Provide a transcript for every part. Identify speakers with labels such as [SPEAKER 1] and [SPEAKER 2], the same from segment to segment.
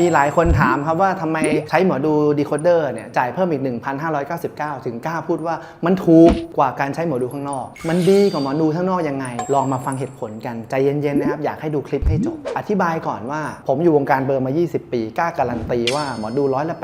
[SPEAKER 1] มีหลายคนถามครับว่าทำไมใช้หมอดูดีโคเดอร์เนี่ยจ่ายเพิ่มอีก 1,599 ถึงกล้าพูดว่ามันถูกกว่าการใช้หมอดูข้างนอก มันดีกว่าหมอดูข้างนอกยังไง ลองมาฟังเหตุผลกัน ใจเย็นๆนะครับ อยากให้ดูคลิปให้จบ อธิบายก่อนว่า ผมอยู่วงการเบอร์มา 20 ปี กล้าการันตีว่าหมอดูร้อยละ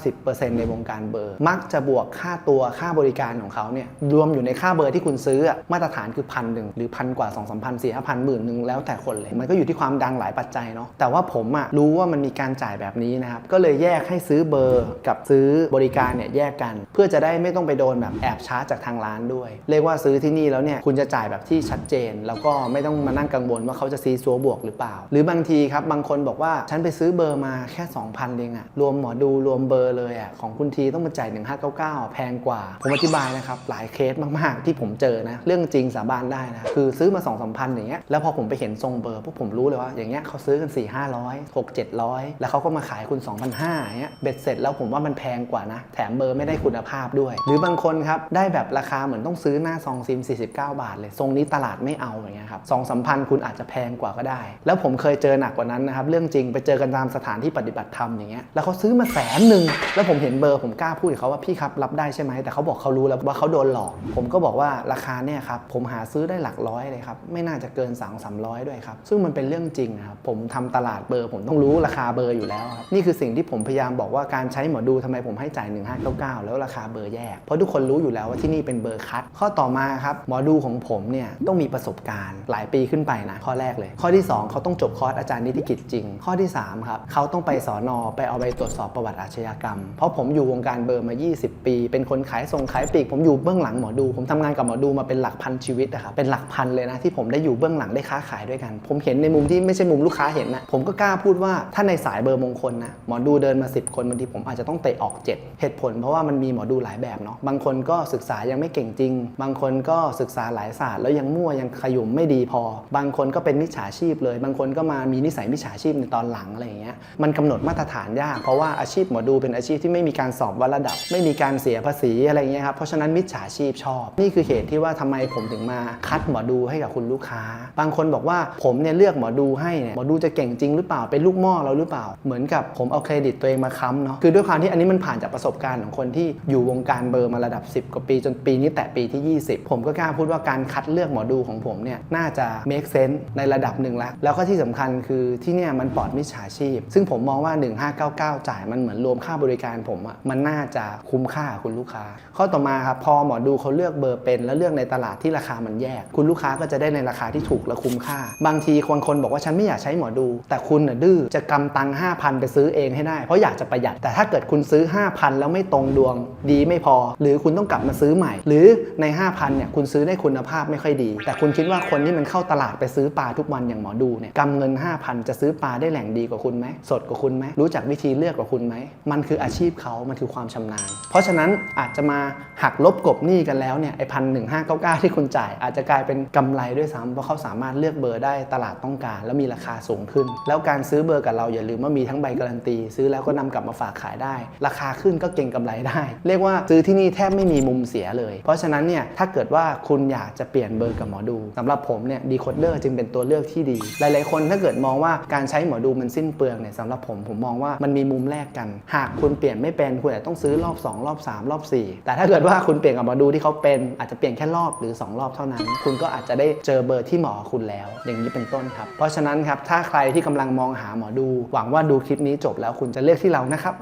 [SPEAKER 1] 80-90%ในวงการเบอร์ มักจะบวกค่าตัวค่าบริการของเขาเนี่ยรวมอยู่ในค่าเบอร์ที่คุณซื้อมาตรฐานคือพันหนึ่งหรือพันกว่า2 3 0 0 0 4 5 0 0 0 หมื่นหนึ่งแล้วแต่คนเลยมันก็อยู่ที่ความดังหลายปัจจัยเนาะแต่ว่าผมอะรู้ว่ามันมีการจ่ายแบบนี้นะครับ ก็เลยแยกให้ซื้อเบอร์กับซื้อบริการเนี่ยแยกกัน เพื่อจะได้ไม่ต้องไปโดนแบบแอบชาร์จจากทางร้านด้วย เรียกว่าซื้อที่นี่แล้วเนี่ยคุณจะจ่ายแบบที่ชัดเจน แล้วก็ไม่ต้องมานั่งกังวลว่าเขาจะซีซัวบวกหรือเปล่า หรือบางทีครับบางคนบอกว่าฉันไปซื้อเบอร์มาแค่ 2,000เองอะรวมหมอดูรวมเบอร์เลยอะของคุณทีต้องมาจ่าย1599 แพงกว่า ผมอธิบายนะครับหลายเคสมากๆที่ผมเจอนะเรื่องจริงสาบานได้นะคือซื้อมา2 3 0 0 0อย่างเงี้ยแล้วพอผมไปเห็นทรงเบอร์พวกผมรู้เลยว่าอย่างเงี้ยเขาซื้อกัน 4 5 0 0 6 700แล้วเขาก็มาขายคุณ2,500อย่างเงี้ยเบ็ดเสร็จแล้วผมว่ามันแพงกว่านะ แถมเบอร์ไม่ได้คุณภาพด้วย หรือบางคนครับได้แบบราคาเหมือนต้องซื้อหน้าซองซิม 49 บาท เลยทรงนี้ตลาดไม่เอาอย่างเงี้ยครับสองสามพันคุณอาจจะแพงกว่าก็ได้ แล้วผมเคยเจอหนักกว่านั้นนะครับเรื่องจริงไปเจอกันตามสถานที่ปฏิบัติธรรมอย่างเงี้ยแล้วเขาซื้อมาแสนหนึ่งแล้วผมเห็นเบอร์ผมกล้าพูดกับเขาว่าพี่ครับรับได้ใช่ไหมแต่เขาบอกเขารู้แล้วว่าเขาโดนหลอก ผมก็บอกว่าราคาเนี่ยครับผมหาซื้อได้หลักร้อยเลยครับไม่น่าจะเกิน3 3 0 0ด้วยครับซึ่งมันเป็นเรื่องจริงนะครับผมทำตลาดเบอร์ผมต้องรู้ราคาเบอร์อยู่แล้วครับนี่คือสิ่งที่ผมพยายามบอกว่าการใช้หมอดูทำไมผมให้จ่าย 1599 แล้วราคาเบอร์แยก เพราะทุกคนรู้อยู่แล้วว่าที่นี่เป็นเบอร์คัด ข้อต่อมาครับหมอดูของผมเนี่ยต้องมีประสบการณ์หลายปีขึ้นไปนะข้อแรกเลย ข้อที่ 2 เขาต้องจบคอร์สอาจารย์นิติกิจจริง ข้อที่3ครับเขาต้องไปสอนอไปเอาใบตรวจสอบประวัติอาชญากรรม เพราะผมอยู่วงการเบอร์มา 20 ปี เป็นคนขายส่งขายปลีกผมอยู่เบื้องหลังหมอดู ผมทำงานกับหมอดูมาเป็นหลักพันชีวิตนะครับเป็นหลักพันเลยนะที่ผมได้อยู่เบื้องหลังได้ค้าขายด้วยกัน ผมเห็นในมุมที่ไม่ใช่มุมลูกค้าเห็นนะผมก็กล้าพูดว่าถ้าในสายเบอร์มงคลนะหมอดูเดินมา 10 คนบางทีผมอาจจะต้องเตะออก 7 เหตุผลเพราะว่ามันมีหมอดูหลายแบบเนาะบางคนก็ศึกษายังไม่เก่งจริง บางคนก็ศึกษาหลายศาสตร์แล้วยังมั่วยังขยุ่มไม่ดีพอ บางคนก็เป็นมิจฉาชีพเลย บางคนก็มามีนิสัยมิจฉาชีพในตอนหลังอะไรอย่างเงี้ยมันกำหนดมาตรฐานยาก เพราะว่าอาชีพหมอดูเป็นอาชีพที่ไม่มีการสอบวัดระดับ ไม่มีการเสียภาษีอะไรเงี้ยครับเพราะฉะนั้นมิจฉาชีพชอบ นี่คือเหตุที่ว่าทำไมผมถึงมาคัดหมอดูให้กับคุณลูกค้า บางคนบอกว่าผมเนี่ยเลือกหมอดูให้เนี่ยหมอดูจะเก่งจริงหรือเปล่าเป็นลูกม้อเราหรือเปล่าเหมือนกับผมเอาเครดิตตัวเองมาค้ำเนาะคือด้วยความที่อันนี้มันผ่านจากประสบการณ์ของคนที่อยู่วงการเบอร์มาระดับ 10 กว่าปี จนปีนี้แตะปีที่ 20 ผมก็กล้าพูดว่าการคัดเลือกหมอดูของผมเนี่ยน่าจะ make sense ในระดับหนึ่งแล้ว แล้วก็ที่สำคัญคือที่เนี่ยมันปลอดมิจฉาชีพ ซึ่งผมมองว่า 1599 จ่ายมันเหมือนรวมค่าบริการผมอะมันน่าจะคุ้มค่าคุณลูกค้า ข้อต่อมาครับพอหมอดูเขาเลือกเบอร์เป็น แล้วเลือกในตลาดที่ราคามันแยก คุณลูกค้าก็จะได้ในราคาที่ถูกและคุ้มค่า บางทีคนคนบอกว่าฉันไม่อยากใช้หมอดู แต่คุณน่ะดื้อจะกำตัง5,000 ไปซื้อเองให้ได้ เพราะอยากจะประหยัด แต่ถ้าเกิดคุณซื้อ 5,000 แล้วไม่ตรงดวงดีไม่พอ หรือคุณต้องกลับมาซื้อใหม่ หรือใน 5,000 เนี่ยคุณซื้อได้คุณภาพไม่ค่อยดี แต่คุณคิดว่าคนที่มันเข้าตลาดไปซื้อปลาทุกวันอย่างหมอดูเนี่ยกำเงิน 5,000 จะซื้อปลาได้แหล่งดีกว่าคุณไหมสดกว่าคุณไหมรู้จักวิธีเลือกกว่าคุณไหมมันคืออาชีพเขามันคือความชำนาญ เพราะฉะนั้นอาจจะมาหักลบกบหนี้กันแล้วเนี่ยไอ้พันหนึ่งห้าเก้าเก้าที่คุณจ่าย อาจจะกลายเป็นกำไรด้วยซ้ำเพราะเขาสามารถเลือกเบอร์ได้ตลาดต้องการ แล้วมีราคาสูงขึ้น แล้วการซื้อเบอร์กับเราอย่าลืมว่ามีทั้งใบการันตี ซื้อแล้วก็นำกลับมาฝากขายได้ ราคาขึ้นก็เก่งกำไรได้ เรียกว่าซื้อที่นี่แทบไม่มีมุมเสียเลย เพราะฉะนั้นเนี่ยถ้าเกิดว่าคุณอยากจะเปลี่ยนเบอร์กับหมอดูสำหรับผมเนี่ยดีโคดเดอร์จึงเป็นตัวเลือกที่ดี หลาย ๆ คนถ้าเกิดมองว่าการใช้หมอดูมันสิ้นเปลืองเนี่ยสำหรับผมผมมองว่ามันมีมุมแลกกัน หากคุณเปลี่ยนไม่เป็นคุณอาจจะต้องซื้อรอบ 2 รอบ 3 รอบ 4 แต่ถ้าเกิดว่าคุณเปลี่ยนกับหมอดูที่เขาเป็นอาจจะเปลี่ยนแค่รอบหรือ 2 รอบเท่านั้น คุณก็อาจจะได้เจอเบอร์ที่หมาะกับคุณแล้ว อย่างนี้เป็นต้นครับ เพราะฉะนั้นครับถ้าใครที่กำลังมองหาหมอดูหวังว่าดูคลิปนี้จบแล้วคุณจะเลือกที่เรานะครับ